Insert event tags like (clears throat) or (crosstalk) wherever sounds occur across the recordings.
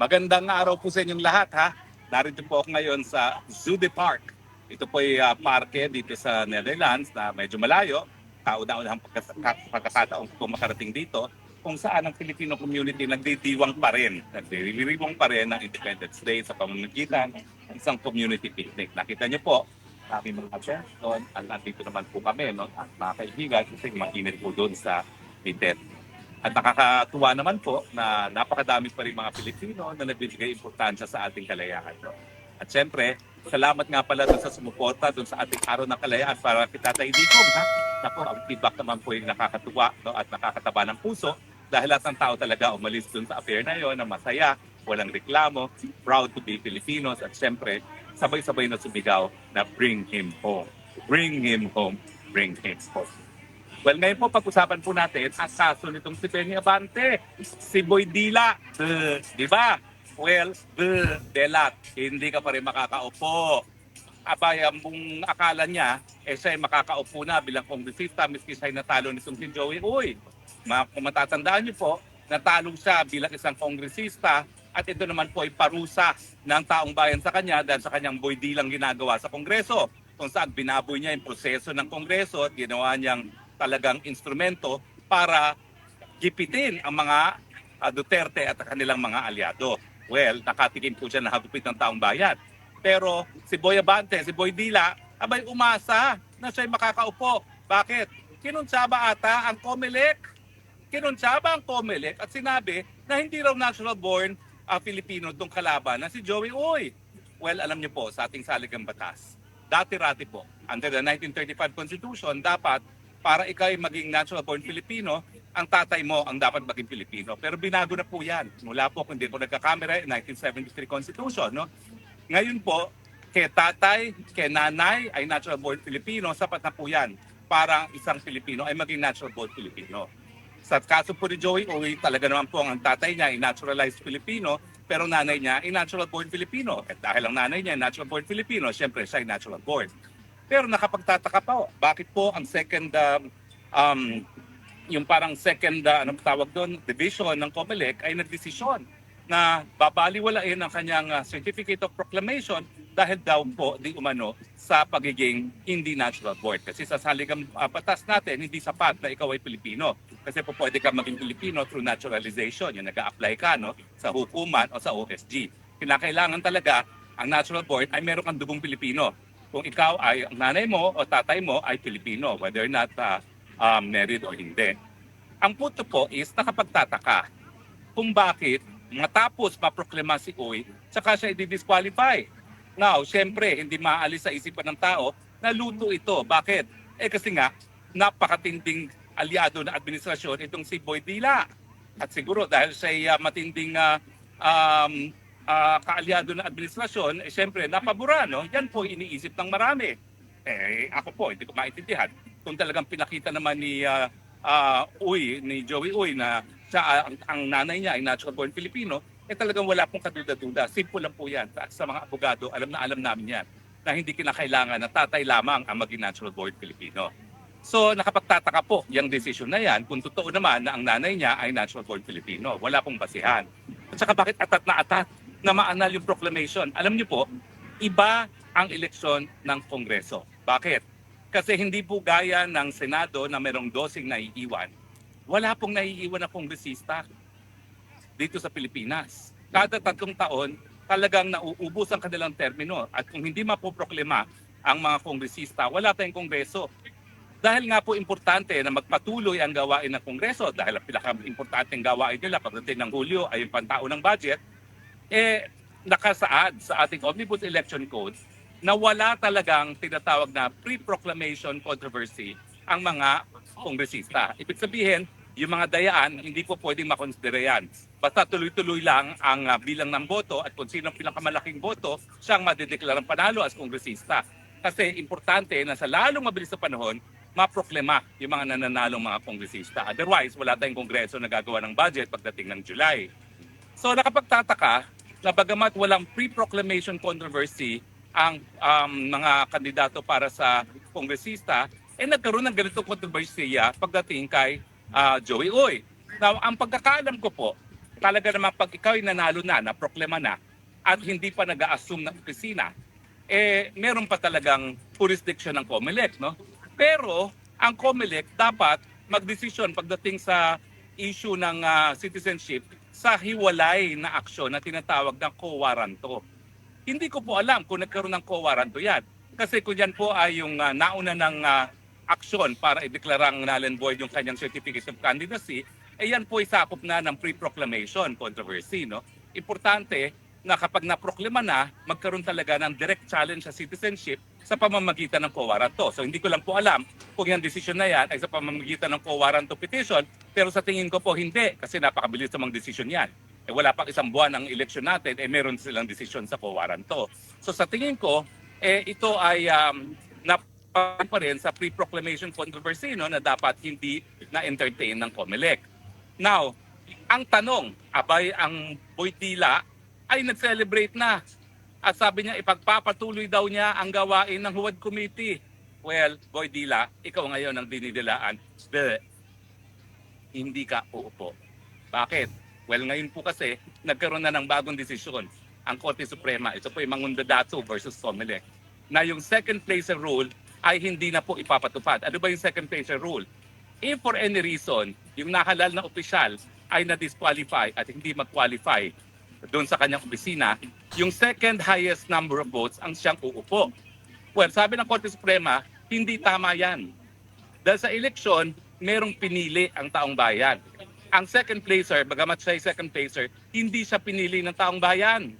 Magandang araw po sa inyong lahat ha. Narito po ako ngayon sa Zude Park. Ito po ay ah, parke dito sa Netherlands na medyo malayo. Kauna-unahang pagkakataon ko makarating dito kung saan ang Filipino community nagdidiwang pa rin. Nagdiriwang pa rin ng Independence Day sa pamamagitan ng isang community picnic. Nakita niyo po, kami mga chef doon at nandito naman po kami no? at mga kaibigan kasi mainit po doon sa Bitet. At nakakatuwa naman po na napakadami pa rin mga Pilipino na nagbibigay importansya sa ating kalayaan. No? At syempre, salamat nga pala doon sa sumuporta doon sa ating araw ng kalayaan para kita tayo. Ha? Naku, ang feedback naman po yung nakakatuwa no? at nakakataba ng puso dahil lahat ng tao talaga umalis doon sa affair na yon na masaya, walang reklamo, proud to be Filipinos at syempre, sabay-sabay na sumigaw na bring him home. Bring him home. Bring him home. Well, ngayon po pag-usapan po natin ang kaso nitong si Benny Abante, si Boy Dila. Uh, di ba? Well, the delat, hindi ka pa rin makakaupo. Abay, ang akala niya, eh siya ay makakaupo na bilang kongresista, miski siya ay natalo nitong si Joey Uy. Ma kung matatandaan niyo po, natalo siya bilang isang kongresista at ito naman po ay parusa ng taong bayan sa kanya dahil sa kanyang boy dilang ginagawa sa kongreso kung saan binaboy niya yung proseso ng kongreso at ginawa niyang talagang instrumento para gipitin ang mga ah, Duterte at ang kanilang mga aliado. Well, nakatikim po siya na hagupit ng taong bayan. Pero si Boy Abante, si Boy Dila, abay umasa na siya'y makakaupo. Bakit? Kinuntsaba ata ang Comelec. Kinuntsaba ang Comelec at sinabi na hindi raw natural born ah, Filipino itong kalaban na si Joey Uy. Well, alam niyo po, sa ating saligang batas, dati-rati po, under the 1935 Constitution, dapat para ikaw ay maging natural born Filipino, ang tatay mo ang dapat maging Pilipino. Pero binago na po yan. Mula po, kung hindi po nagkakamera, 1973 Constitution. No? Ngayon po, kay tatay, kay nanay ay natural born Filipino, sapat na po yan para ang isang Pilipino ay maging natural born Filipino. Sa kaso po ni Joey Uy, talaga naman po ang tatay niya ay naturalized Filipino, pero nanay niya ay natural born Filipino. At dahil ang nanay niya ay natural born Filipino, syempre siya ay natural born. Pero nakapagtataka pa, oh, bakit po ang second, um, um, yung parang second, uh, anong tawag doon, division ng COMELEC ay nagdesisyon na babaliwalain ang kanyang uh, Certificate of Proclamation dahil daw po di umano sa pagiging hindi natural born. Kasi sa saligang uh, batas natin, hindi sapat na ikaw ay Pilipino. Kasi po pwede ka maging Pilipino through naturalization. Yung nag apply ka no, sa hukuman o sa OSG. Kinakailangan talaga ang natural born ay meron kang dugong Pilipino. Kung ikaw ay nanay mo o tatay mo ay Pilipino, whether not uh, um, married or hindi. Ang punto po is nakapagtataka kung bakit matapos maproklama si Uy, saka siya i-disqualify. Now, syempre, hindi maalis sa isipan ng tao na luto ito. Bakit? Eh kasi nga, napakatinding aliado na administrasyon itong si Boy Dila. At siguro dahil siya uh, matinding uh, um, uh, kaalyado na administrasyon, eh, syempre, napabura, no? Yan po iniisip ng marami. Eh, ako po, hindi ko maintindihan. Kung talagang pinakita naman ni uh, uh, Uy, ni Joey Uy na siya, ang, ang nanay niya ay natural born Filipino, eh talagang wala pong kaduda-duda. Simple lang po yan. Sa, sa mga abogado, alam na alam namin yan na hindi kinakailangan na tatay lamang ang maging natural born Filipino. So nakapagtataka po yung decision na yan kung totoo naman na ang nanay niya ay natural born Filipino. Wala pong basihan. At saka bakit atat na atat na maanal yung proclamation? Alam niyo po, iba ang eleksyon ng Kongreso. Bakit? Kasi hindi po gaya ng Senado na merong dosing naiiwan. Wala pong naiiwan na kongresista dito sa Pilipinas. Kada tatlong taon, talagang nauubos ang kanilang termino. At kung hindi mapoproklima ang mga kongresista, wala tayong kongreso. Dahil nga po importante na magpatuloy ang gawain ng kongreso, dahil ang pinaka-importanteng gawain nila pagdating ng Hulyo ay yung pantao ng budget, eh nakasaad sa ating Omnibus Election Code na wala talagang tinatawag na pre-proclamation controversy ang mga kongresista. Ibig sabihin, yung mga dayaan, hindi po pwedeng makonsidera yan. Basta tuloy-tuloy lang ang ah, bilang ng boto at kung sino ang pinakamalaking boto, siyang madideklarang panalo as kongresista. Kasi importante na sa lalong mabilis na panahon, maproklema yung mga nananalong mga kongresista. Otherwise, wala tayong kongreso na gagawa ng budget pagdating ng July. So nakapagtataka na bagamat walang pre-proclamation controversy ang um, mga kandidato para sa kongresista, eh nagkaroon ng ganitong kontrobersiya pagdating kay ah, Joey Uy. Now, ang pagkakaalam ko po, talaga naman pag ikaw ay nanalo na, na problema na, at hindi pa nag assume ng opisina, eh, meron pa talagang jurisdiction ng COMELEC, no? Pero, ang COMELEC dapat magdesisyon pagdating sa issue ng ah, citizenship sa hiwalay na aksyon na tinatawag ng co-waranto. Hindi ko po alam kung nagkaroon ng co-waranto yan. Kasi kung yan po ay yung ah, nauna ng ah, aksyon para ideklarang null and void yung kanyang certificate of candidacy, eh yan po ay sakop na ng pre-proclamation controversy. No? Importante na kapag naproklima na, magkaroon talaga ng direct challenge sa citizenship sa pamamagitan ng co-waranto. So hindi ko lang po alam kung yung decision na yan ay sa pamamagitan ng co-waranto petition, pero sa tingin ko po hindi kasi napakabilis namang decision yan. Eh, wala pang isang buwan ang election natin, eh meron silang decision sa co-waranto. So sa tingin ko, eh ito ay um, na pa rin sa pre-proclamation controversy no, na dapat hindi na-entertain ng COMELEC. Now, ang tanong, abay ang Boydila ay nag-celebrate na. At sabi niya, ipagpapatuloy daw niya ang gawain ng Huwad Committee. Well, Boydila, ikaw ngayon ang dinidilaan. Bleh. Hindi ka uupo. Bakit? Well, ngayon po kasi, nagkaroon na ng bagong desisyon ang Korte Suprema. Ito po yung Mangundadatsu versus Comelec na yung second placer rule ay hindi na po ipapatupad. Ano ba yung second placer rule? If for any reason, yung nahalal na opisyal ay na-disqualify at hindi mag-qualify doon sa kanyang opisina, yung second highest number of votes ang siyang uupo. Well, sabi ng Korte Suprema, hindi tama yan. Dahil sa eleksyon, merong pinili ang taong bayan. Ang second placer, bagamat siya second placer, hindi siya pinili ng taong bayan.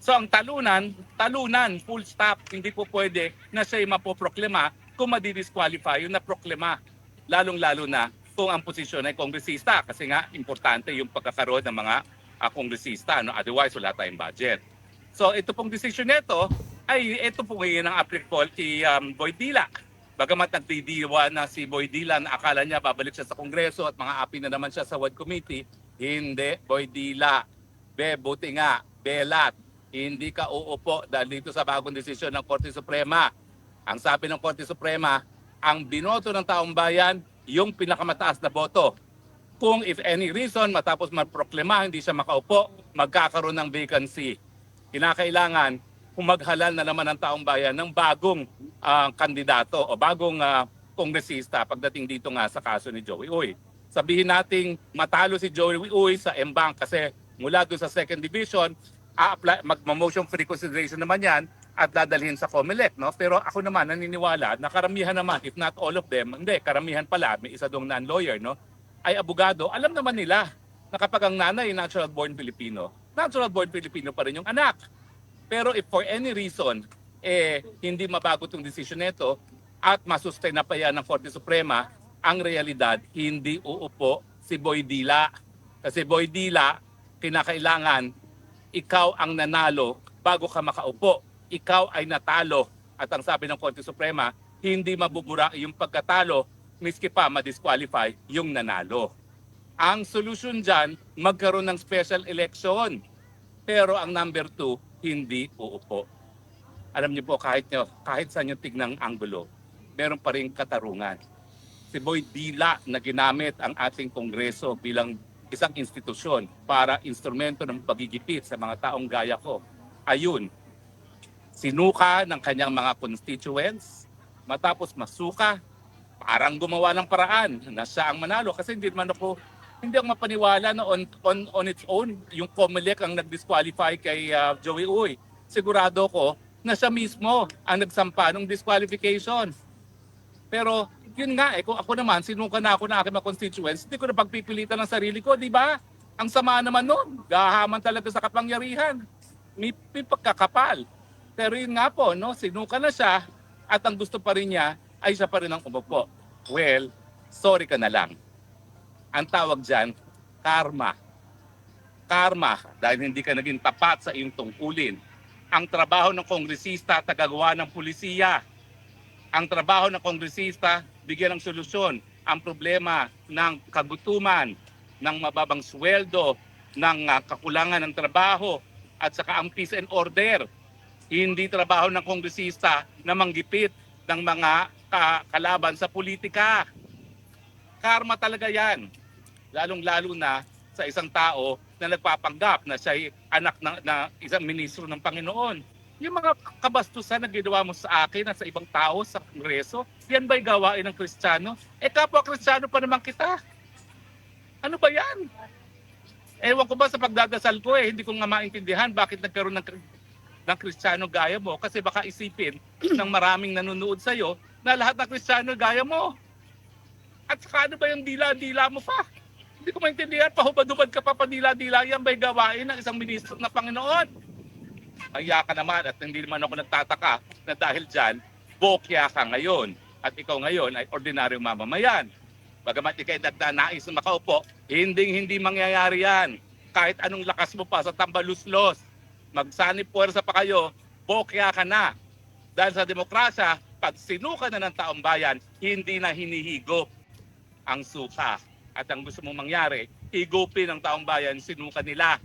So ang talunan, talunan, full stop. Hindi po pwede na siya ay mapoproklima kung madidisqualify yung naproklima. Lalong-lalo na kung ang posisyon ay kongresista kasi nga importante yung pagkakaroon ng mga ah, kongresista. No? Otherwise, wala tayong budget. So ito pong decision nito ay ito po ngayon ang applicable kay um, Boy Dila. Bagamat nagdidiwa na si Boy Dila na akala niya babalik siya sa Kongreso at mga api na naman siya sa WAD Committee, hindi, Boy Dila. Be, buti nga, belat. Hindi ka uupo dahil dito sa bagong desisyon ng Korte Suprema. Ang sabi ng Korte Suprema, ang binoto ng taong bayan, yung pinakamataas na boto. Kung if any reason matapos maproklima hindi siya makaupo, magkakaroon ng vacancy. Kinakailangan humaghalal na naman ang taong bayan ng bagong ah, kandidato o bagong ah, kongresista pagdating dito nga sa kaso ni Joey Uy. Sabihin nating matalo si Joey Uy sa M-Bank kasi mula doon sa second division, a-apply, mag-motion for reconsideration naman yan at dadalhin sa COMELEC. No? Pero ako naman naniniwala na karamihan naman, if not all of them, hindi, karamihan pala, may isa dong non-lawyer, no? Ay abogado, alam naman nila na kapag ang nanay natural born Filipino, natural born Filipino pa rin yung anak. Pero if for any reason, eh, hindi mabago itong desisyon nito at masustain na pa yan ng Korte Suprema, ang realidad, hindi uupo si Boy Dila. Kasi Boy Dila, kinakailangan ikaw ang nanalo bago ka makaupo. Ikaw ay natalo. At ang sabi ng Korte Suprema, hindi mabubura yung pagkatalo miski pa ma-disqualify yung nanalo. Ang solusyon dyan, magkaroon ng special election. Pero ang number two, hindi uupo. Alam niyo po, kahit, nyo, kahit saan yung tignang anggulo, meron pa rin katarungan. Si Boy Dila na ginamit ang ating kongreso bilang isang institusyon para instrumento ng pagigipit sa mga taong gaya ko. Ayun, sinuka ng kanyang mga constituents, matapos masuka, parang gumawa ng paraan na siya ang manalo kasi hindi man ako hindi ako mapaniwala na on, on, on its own yung Comelec ang nag-disqualify kay ah, Joey Uy. Sigurado ko na siya mismo ang nagsampa ng disqualification. Pero yun nga eh, kung ako naman, sinuka na ako na aking mga constituents, hindi ko na pagpipilitan ng sarili ko, di ba? Ang sama naman nun, gahaman talaga sa kapangyarihan. May, may pagkakapal. Pero yun nga po, no, sinuka na siya at ang gusto pa rin niya ay siya pa rin ang umupo. Well, sorry ka na lang. Ang tawag dyan, karma. Karma, dahil hindi ka naging tapat sa iyong tungkulin. Ang trabaho ng kongresista, tagagawa ng pulisiya. Ang trabaho ng kongresista, bigyan ng solusyon ang problema ng kagutuman, ng mababang sweldo, ng ah, kakulangan ng trabaho, at saka ang peace and order. Hindi trabaho ng kongresista na manggipit ng mga ka- kalaban sa politika. Karma talaga yan. Lalong-lalo na sa isang tao na nagpapanggap na siya anak ng na isang ministro ng Panginoon. Yung mga kabastusan na ginawa mo sa akin at sa ibang tao sa Kongreso, yan ba'y gawain ng Kristiyano? Eh kapwa Kristiyano pa naman kita. Ano ba yan? Ewan ko ba sa pagdadasal ko eh, hindi ko nga maintindihan bakit nagkaroon ng, ng Kristiyano gaya mo. Kasi baka isipin (clears throat) ng maraming nanonood sa'yo na lahat ng Kristiyano gaya mo. At saka ano ba yung dila-dila mo pa? Hindi ko maintindihan, pahubad-hubad ka pa padila-dila yan ba'y gawain ng isang ministro na Panginoon? Kaya ka naman at hindi naman ako nagtataka na dahil dyan, bokya ka ngayon. At ikaw ngayon ay ordinaryong mamamayan. Bagamat ikay nagdanais na makaupo, hindi hindi mangyayari yan. Kahit anong lakas mo pa sa tambaluslos, magsanib puwersa pa kayo, bokya ka na. Dahil sa demokrasya, pag sinuka na ng taong bayan, hindi na hinihigop ang suka. At ang gusto mong mangyari, higupin ng taong bayan, sinuka nila.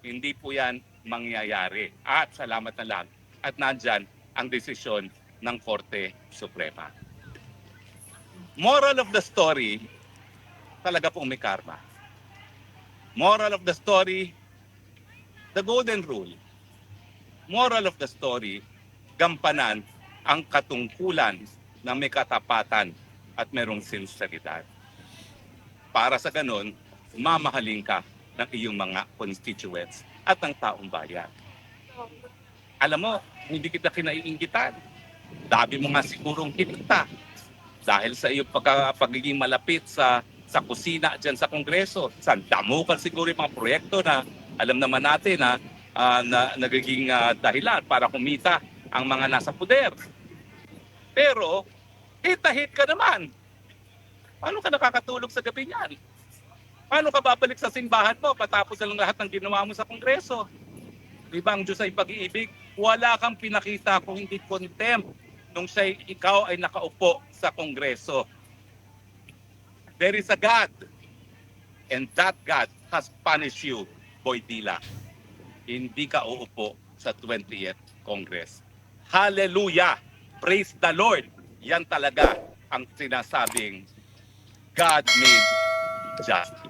Hindi po yan mangyayari. At salamat na lang. At nandyan ang desisyon ng Korte Suprema. Moral of the story, talaga pong may karma. Moral of the story, the golden rule. Moral of the story, gampanan ang katungkulan na may katapatan at merong sinseridad. Para sa ganun, mamahalin ka ng iyong mga constituents at ng taong bayan. Alam mo, hindi kita kinaiingitan. Dabi mo nga sigurong kita dahil sa iyong pagka, pagiging malapit sa sa kusina dyan sa Kongreso. Sandamukan siguro yung mga proyekto na alam naman natin na, ah, na nagiging ah, dahilan para kumita ang mga nasa puder. Pero, hit-hit ka naman. Paano ka nakakatulog sa gabi niyan? Paano ka babalik sa simbahan mo patapos na lang lahat ng ginawa mo sa Kongreso? Di ba ang Diyos ay pag-iibig? Wala kang pinakita kung hindi contempt nung siya, ikaw ay nakaupo sa Kongreso. There is a God. And that God has punished you, Boy Dila. Hindi ka uupo sa 20th Congress. Hallelujah! Praise the Lord! Yan talaga ang sinasabing God made just.